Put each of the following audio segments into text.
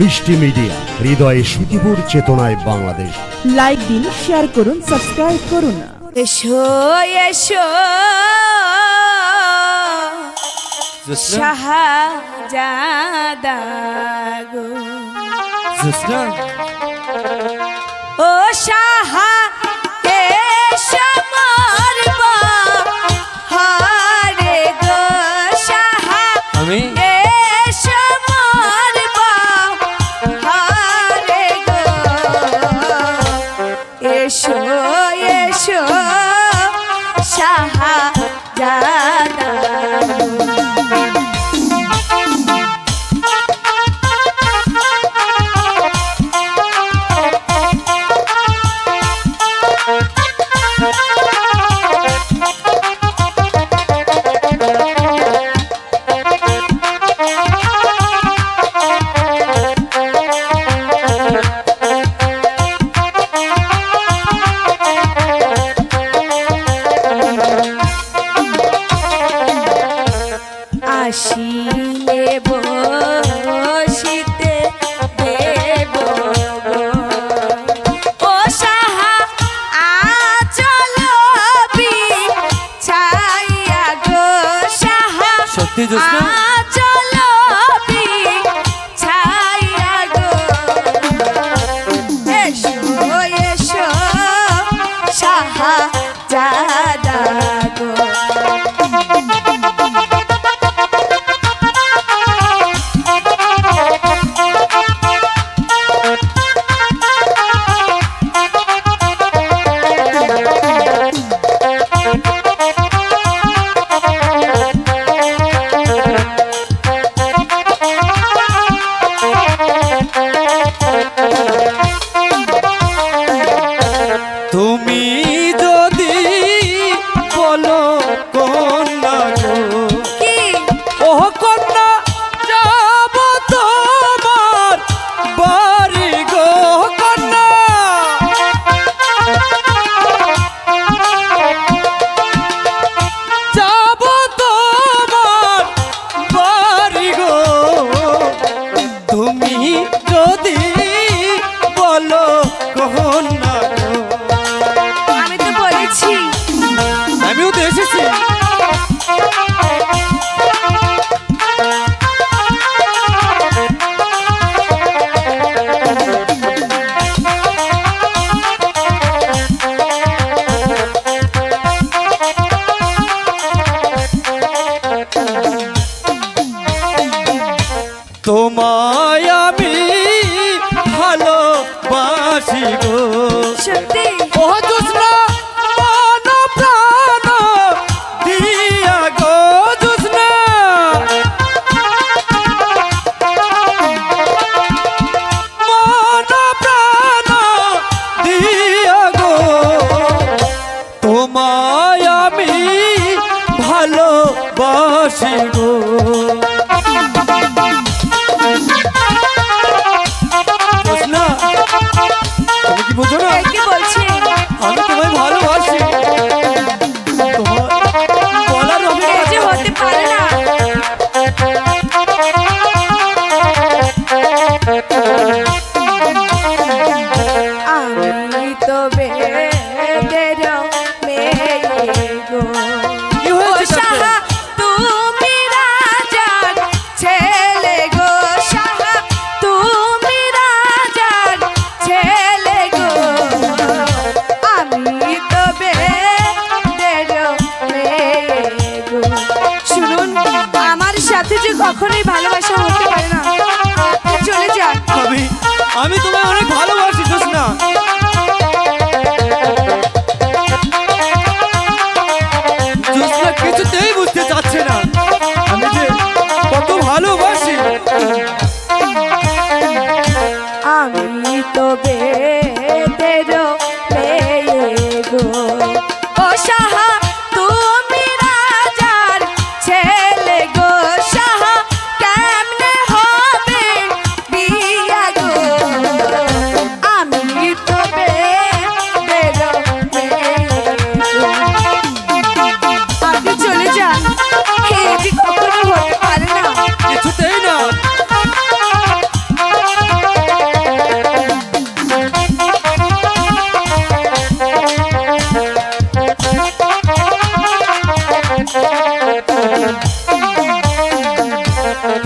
মিষ্টি মিডিয়া হৃদয়ে সুখীপুর চেতনায় বাংলাদেশ। লাইক দিন শেয়ার করুন সাবস্ক্রাইব করুন। এসো এসো। সাহা যা ও সাহা just. তোমায় আমি ভালোবাসি গো। সত্যি? ও জোসনা আমি তোমায় অনেক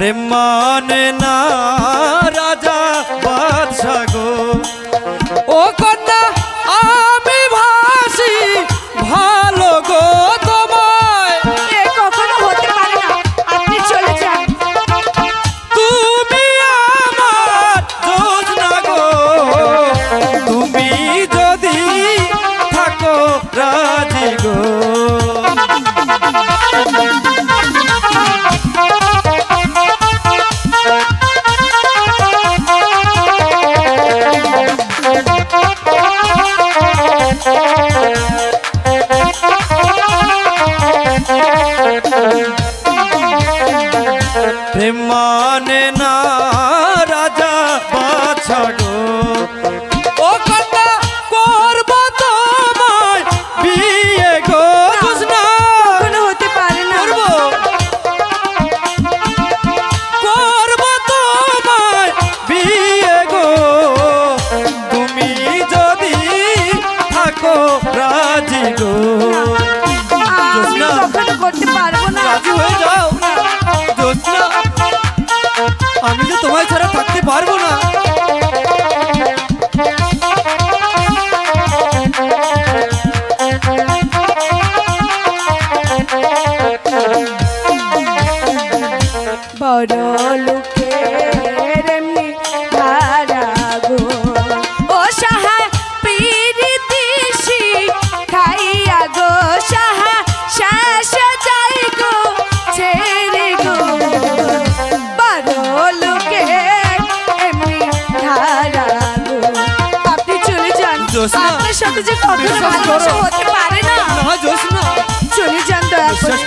আরে মানে না রাজা বাদশা গো। ও কন্যা আমি ভাসি ভালো গো তোমায়। you. তুমি যদি গো। আমি তো তোমায় সাথে যে বিশ্বাস ভালোবাসা। হতে পারে না। চলে যান দয়া করে। বিশ্বাস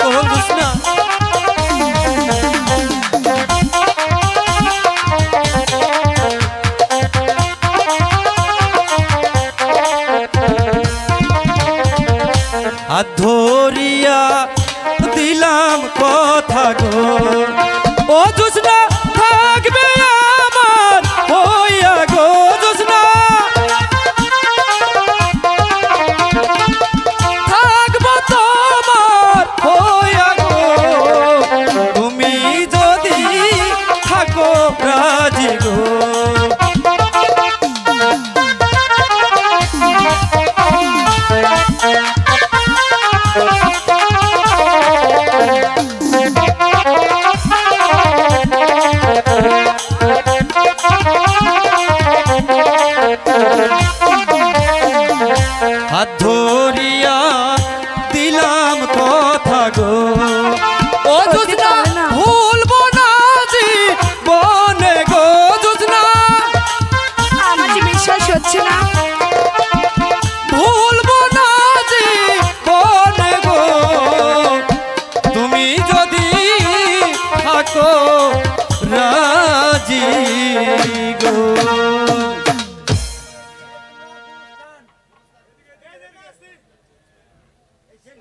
হাত ধরিয়া দিলাম কথা গো।